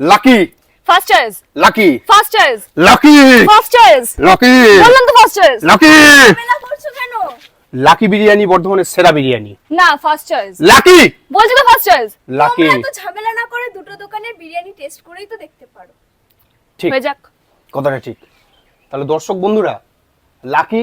Lucky first choice lucky first choice lucky first choice lucky বললাম তো First choice lucky মেলা করছ কেন? লাকি বিরিয়ানি বর্ধমানের সেরা বিরিয়ানি। না ফার্স্ট চয়েস লাকি বলছি তো ফার্স্ট চয়েস লাকি তোমরা তো ঝামেলা না করে দুটো দোকানের বিরিয়ানি টেস্ট করেই তো দেখতে পারো। ঠিক। হয়ে যাক। কথাটা ঠিক। তাহলে দর্শক বন্ধুরা লাকি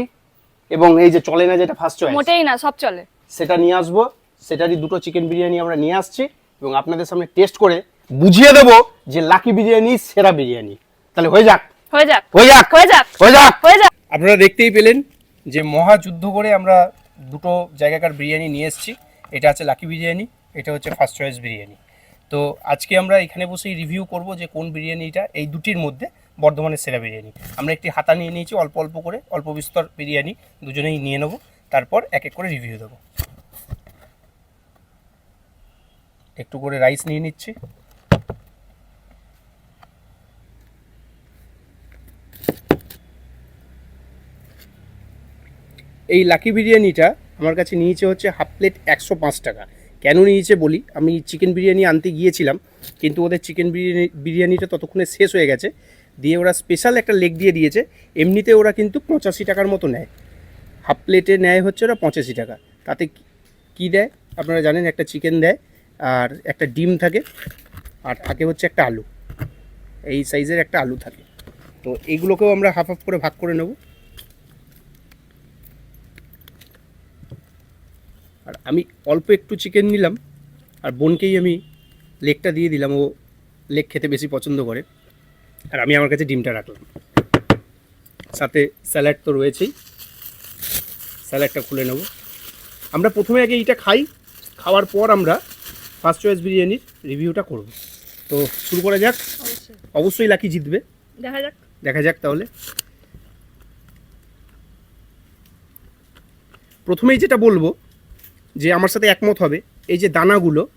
এবং এই যে চলে না যেটা ফার্স্ট চয়েস মোটেই না সব চলে। সেটা নিয়ে আসব। সেটারই দুটো চিকেন বিরিয়ানি আমরা নিয়ে আসছি এবং আপনাদের সামনে টেস্ট করে বুঝিয়ে দেবো যে লাকি বিরিয়ানি সেরা বিরিয়ানি। তাহলে হয়ে যাক। হয়ে যাক। হয়ে যাক। হয়ে যাক। হয়ে যাক। হয়ে যাক। আপনারা দেখতেই পেলেন যে মহাযুদ্ধ করে আমরা দুটো জায়গাকার বিরিয়ানি নিয়ে এসেছি। এটা আছে লাকি বিরিয়ানি এটা হচ্ছে ফার্স্ট চয়েস বিরিয়ানি। তো আজকে আমরা এখানে বসেই রিভিউ করব যে কোন বিরিয়ানিটা এই দুটির মধ্যে বর্ধমানের সেরা বিরিয়ানি। আমরা একটি হাতা নিয়ে নিয়েছি অল্প অল্প করে অল্প বিস্তর বিরিয়ানি দুজনেই নিয়ে নেব। তারপর এক এক করে রিভিউ দেবো। একটু করে রাইস নিয়ে নিচ্ছি। এই লাকি বিরিয়ানিটা আমার কাছে নিয়েছে হচ্ছে হাফ প্লেট একশো পাঁচ টাকা। কেন নিয়েছে বলি? আমি চিকেন বিরিয়ানি আনতে গিয়েছিলাম, কিন্তু ওদের চিকেন বিরিয়ানি, বিরিয়ানিটা ততক্ষণে শেষ হয়ে গেছে। দিয়ে ওরা স্পেশাল একটা লেগ দিয়ে দিয়েছে, এমনিতে ওরা কিন্তু পঁচাশি টাকার মতো নেয়। হাফ প্লেটে নেয় হচ্ছে ওরা পঁচাশি টাকা। তাতে কি- দেয়? আপনারা জানেন একটা চিকেন দেয়, আর একটা ডিম থাকে, আর থাকে হচ্ছে একটা আলু। এই সাইজের একটা আলু থাকে। তো এইগুলোকেও আমরা হাফ হাফ করে ভাগ করে নেব। আর আমি অল্প একটু চিকেন নিলাম আর বোনকেই আমি লেগটা দিয়ে দিলাম ও লেগ খেতে বেশি পছন্দ করে। আর আমি আমার কাছে ডিমটা রাখলাম। সাথে স্যালাড তো রয়েছেই। স্যালাডটা খুলে নেব। আমরা প্রথমে আগে এইটা খাই। খাওয়ার পর আমরা ফার্স্ট চয়েস বিরিয়ানির রিভিউটা করব। তো শুরু করা যাক। অবশ্যই। অবশ্যই লাকি জিতবে। দেখা যাক। দেখা যাক তাহলে। প্রথমেই যেটা বলব যে আমার সাথে একমত হবে এই যে দানাগুলো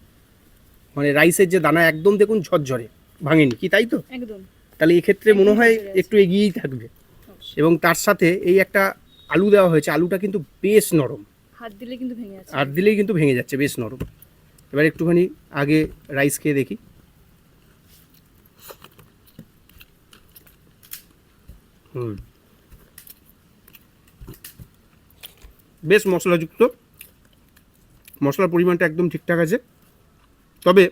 মানে রাইসের যে দানা একদম দেখুন ঝরঝরে ভাঙেনি কি তাই তো? একদম। তাহলে এক্ষেত্রে মনে হয় একটু এগিয়েই থাকবে। এবং তার সাথে এই একটা আলু দেওয়া হয়েছে আলুটা কিন্তু বেশ নরম। হাত দিলে কিন্তু ভেঙে যাচ্ছে। আর দিলেই কিন্তু ভেঙে যাচ্ছে বেশ নরম। এবার একটুখানি আগে রাইস খেয়ে দেখি। হুম। বেশ মশলাযুক্ত। মশলার পরিমাণটা একদম ঠিকঠাক আছে। তবে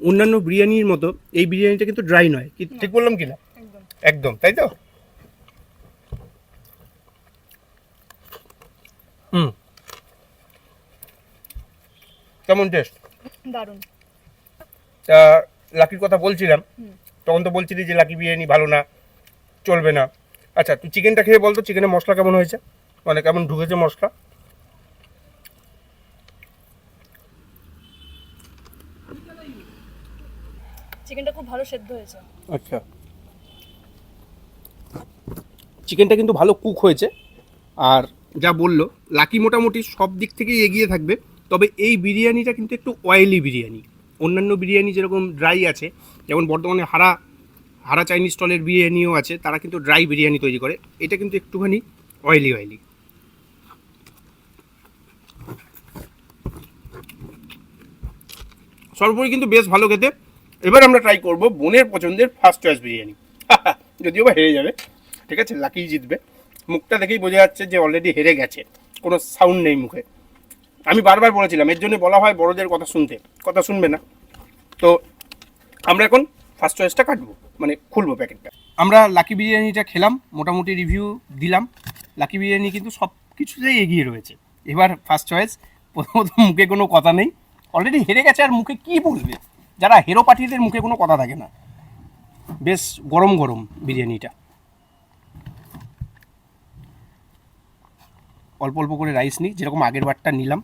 অন্যান্য বিরিয়ানির মতো এই বিরিয়ানিটা কিন্তু ড্রাই নয়। কি ঠিক বললাম কি না একদম তাই তো? হুম। কেমন টেস্ট দারুণ। তা লাকির কথা বলছিলাম। তখন তো বলছিলি যে লাকি বিরিয়ানি ভালো না চলবে না। আচ্ছা তুই চিকেনটা খেয়ে বলতো চিকেনের মশলা কেমন হয়েছে? মানে কেমন ঢুকেছে মশলা? চিকেনটা খুব ভালো সেদ্ধ হয়েছে। আচ্ছা। চিকেনটা কিন্তু ভালো কুক হয়েছে। আর যা বলল, লাকি মোটামুটি সব দিক থেকেই এগিয়ে থাকবে। তবে এই বিরিয়ানিটা কিন্তু একটু অয়েলি বিরিয়ানি। অন্যান্য বিরিয়ানি যেরকম ড্রাই আছে, যেমন বর্তমানে হারা হারা চাইনিজ স্টলের বিরিয়ানিও আছে, তারা কিন্তু ড্রাই বিরিয়ানি তৈরি করে। এটা কিন্তু একটুখানি অয়েলি অয়েলি সর্বোপরি কিন্তু বেশ ভালো খেতে। এবার আমরা ট্রাই করব বোনের পছন্দের ফার্স্ট চয়েস বিরিয়ানি। যদিও বা হেরে যাবে, ঠিক আছে লাকি জিতবে। মুখটা দেখেই বোঝা যাচ্ছে যে অলরেডি হেরে গেছে, কোনো সাউন্ড নেই মুখে। আমি বারবার বলেছিলাম, এর জন্য বলা হয় বড়দের কথা শুনতে, কথা শুনবে না। তো আমরা এখন ফার্স্ট চয়েসটা কাটবো মানে খুলবো প্যাকেটটা। আমরা লাকি বিরিয়ানিটা খেলাম, মোটামুটি রিভিউ দিলাম। লাকি বিরিয়ানি কিন্তু সব কিছুতেই এগিয়ে রয়েছে। এবার ফার্স্ট চয়েস প্রথমত মুখে কোনো কথা নেই। অলরেডি হেরে গেছে, আর মুখে কি বলবে যারা হেরো পার্টিদের মুখে কোনো কথা থাকে না। বেশ গরম গরম বিরিয়ানিটা। অল্প অল্প করে রাইস নিই, যেরকম আগের বারটা নিলাম,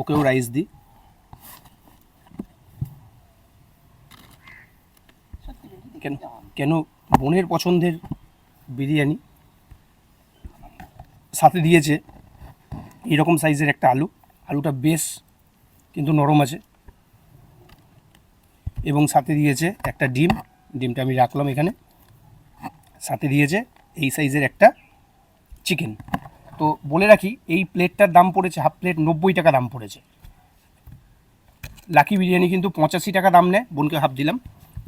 ওকেও রাইস দিই। কেন কেন বোনের পছন্দের বিরিয়ানি? সাথে দিয়েছে এরকম সাইজের একটা আলু। আলুটা বেশ কিন্তু নরম আছে। এবং সাথে দিয়েছে একটা ডিম। ডিমটা আমি রাখলাম এখানে। সাথে দিয়েছে এই সাইজের একটা চিকেন। তো বলে রাখি, এই প্লেটটার দাম পড়েছে, হাফ প্লেট নব্বই টাকা দাম পড়েছে। লাকি বিরিয়ানি কিন্তু পঁচাশি টাকা দাম নেয়, বোনকে হাফ দিলাম।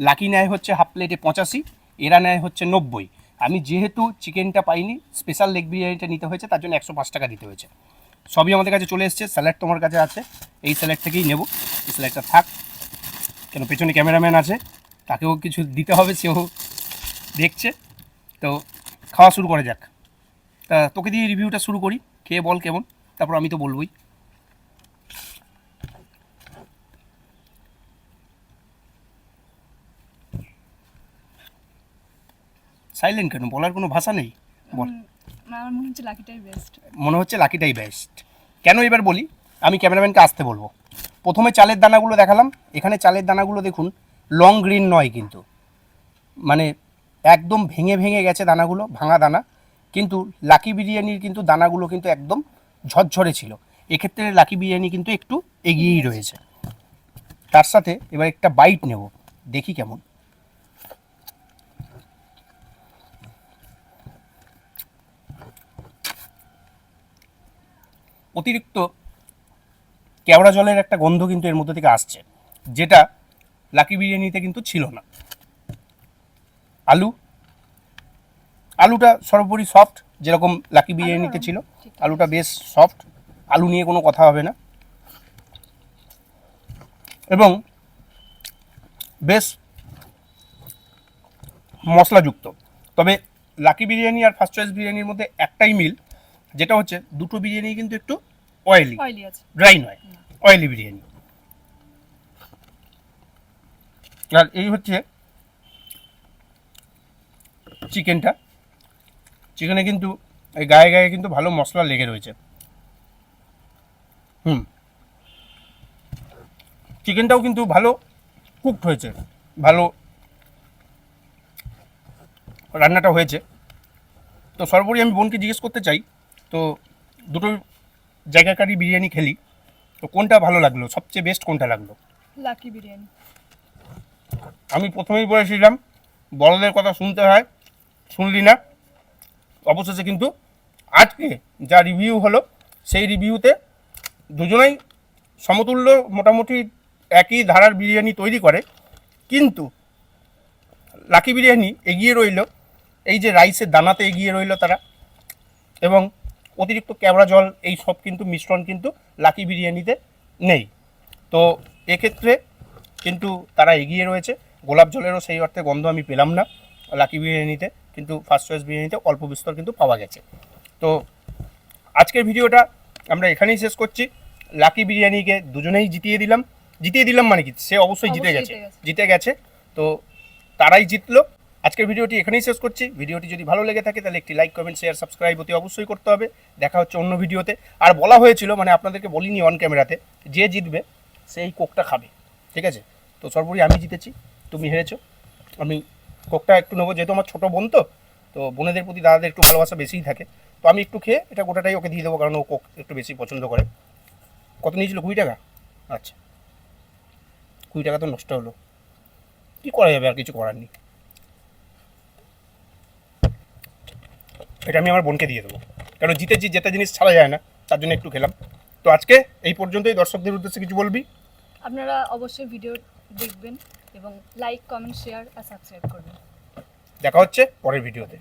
লাকি নেয় হচ্ছে হাফ প্লেটে পঁচাশি, এরা নেয় হচ্ছে নব্বই। আমি যেহেতু চিকেনটা পাইনি, স্পেশাল লেগ বিরিয়ানিটা নিতে হয়েছে, তার জন্য একশো পাঁচ টাকা দিতে হয়েছে। সবই আমাদের কাছে চলে এসছে, স্যালাড তোমার কাছে আছে, এই স্যালাড থেকেই নেব। এই স্যালাডটা থাক কেন পেছনে ক্যামেরাম্যান আছে তাকেও কিছু দিতে হবে সেও দেখছে। তো খাওয়া শুরু করা যাক। তা তোকে দিয়ে রিভিউটা শুরু করি খেয়ে বল কেমন তারপর আমি তো বলবই। সাইলেন্ট কেন? বলার কোনো ভাষা নেই? বল। আমার মনে হচ্ছে লাকিটাই বেস্ট মনে হচ্ছে লাকিটাই বেস্ট কেন এবার বলি? আমি ক্যামেরাম্যানকে আসতে বলব। প্রথমে চালের দানাগুলো দেখালাম। এখানে চালের দানাগুলো দেখুন লং গ্রিন নয় কিন্তু। মানে একদম ভেঙে ভেঙে গেছে দানাগুলো, ভাঙা দানা। কিন্তু লাকি বিরিয়ানির কিন্তু দানাগুলো কিন্তু একদম ঝরঝরে ছিল। এক্ষেত্রে লাকি বিরিয়ানি কিন্তু একটু এগিয়েই রয়েছে। তার সাথে এবার একটা বাইট নেব, দেখি কেমন। অতিরিক্ত কেওড়া জলের একটা গন্ধ কিন্তু এর মধ্যে থেকে আসছে যেটা লাকি বিরিয়ানিতে কিন্তু ছিল না। আলু আলুটা সর্বোপরি সফট যেরকম লাকি বিরিয়ানিতে ছিল। আলুটা বেশ সফট আলু নিয়ে কোনো কথা হবে না। এবং বেশ মশলাযুক্ত। তবে লাকি বিরিয়ানি আর ফার্স্ট চয়েস বিরিয়ানির মধ্যে একটাই মিল যেটা হচ্ছে দুটো বিরিয়ানি কিন্তু একটু অয়েলি ড্রাই নয়। অয়েলি বিরিয়ানি। আর এই হচ্ছে চিকেনটা। চিকেনে কিন্তু এই গায়ে গায়ে কিন্তু ভালো মশলা লেগে রয়েছে। হুম। চিকেনটাও কিন্তু ভালো কুকড হয়েছে। ভালো রান্নাটা হয়েছে। তো সর্বোপরি আমি বোনকে জিজ্ঞেস করতে চাই তো দুটো জায়গাকারই বিরিয়ানি খেলি। তো কোনটা ভালো লাগল? সবচেয়ে বেস্ট কোনটা লাগল? লাকি বিরিয়ানি। আমি প্রথমেই বলেছিলাম বড়দের কথা শুনতে হয় শুনলি না। অবশেষে কিন্তু আজকে যা রিভিউ হলো সেই রিভিউতে দুজনেই সমতুল্য মোটামুটি একই ধারার বিরিয়ানি তৈরি করে। কিন্তু লাকি বিরিয়ানি এগিয়ে রইল এই যে রাইসের দানাতে এগিয়ে রইল তারা। এবং অতিরিক্ত কেওড়া জল এই সব কিন্তু মিশ্রণ কিন্তু লাকি বিরিয়ানিতে নেই। তো এক্ষেত্রে কিন্তু তারা এগিয়ে রয়েছে। গোলাপ জলেরও সেই অর্থে গন্ধ আমি পেলাম না। লাকি বিরিয়ানিতে কিন্তু ফার্স্ট চয়েস বিরিয়ানিতে অল্প বিস্তর কিন্তু পাওয়া গেছে। তো আজকের ভিডিওটা আমরা এখানেই শেষ করছি। লাকি বিরিয়ানিকে দুজনেই জিতিয়ে দিলাম। জিতিয়ে দিলাম মানে কি? সে অবশ্যই জিতে গেছে। জিতে গেছে। তো তারাই জিতলো। আজকের ভিডিওটি এখানেই শেষ করছি। ভিডিওটি যদি ভালো লেগে থাকে, তাহলে একটি লাইক কমেন্ট শেয়ার সাবস্ক্রাইব অতি অবশ্যই করতে হবে। দেখা হচ্ছে অন্য ভিডিওতে। আর বলা হয়েছিল মানে আপনাদেরকে বলিনি অন ক্যামেরাতে যে জিতবে, সেই কোকটা খাবে। ঠিক আছে? তো সর্বোপরি আমি জিতেছি, তুমি হেরেছো। আমি কোকটা একটু নেব, যেহেতু আমার ছোটো বোন তো তো বোনেদের প্রতি দাদাদের একটু ভালোবাসা বেশিই থাকে। তো আমি একটু খেয়ে, এটা গোটাটাই ওকে দিয়ে দেবো, কারণ ও কোক একটু বেশি পছন্দ করে। কত নিয়েছিল? কুড়ি টাকা? আচ্ছা। কুড়ি টাকা তো নষ্ট হলো। কী করা যাবে? আর কিছু করার নেই। এটা আমি আমার বোনকে দিয়ে দেবো। কারণ জিতে জিত যেটা জিনিস ছাড়া যায় না তার জন্য একটু খেলাম। তো আজকে এই পর্যন্তই দর্শকদের উদ্দেশ্যে কিছু বলবি? আপনারা অবশ্যই ভিডিও দেখবেন এবং লাইক কমেন্ট শেয়ার আর সাবস্ক্রাইব করবেন। দেখা হচ্ছে পরের ভিডিওতে।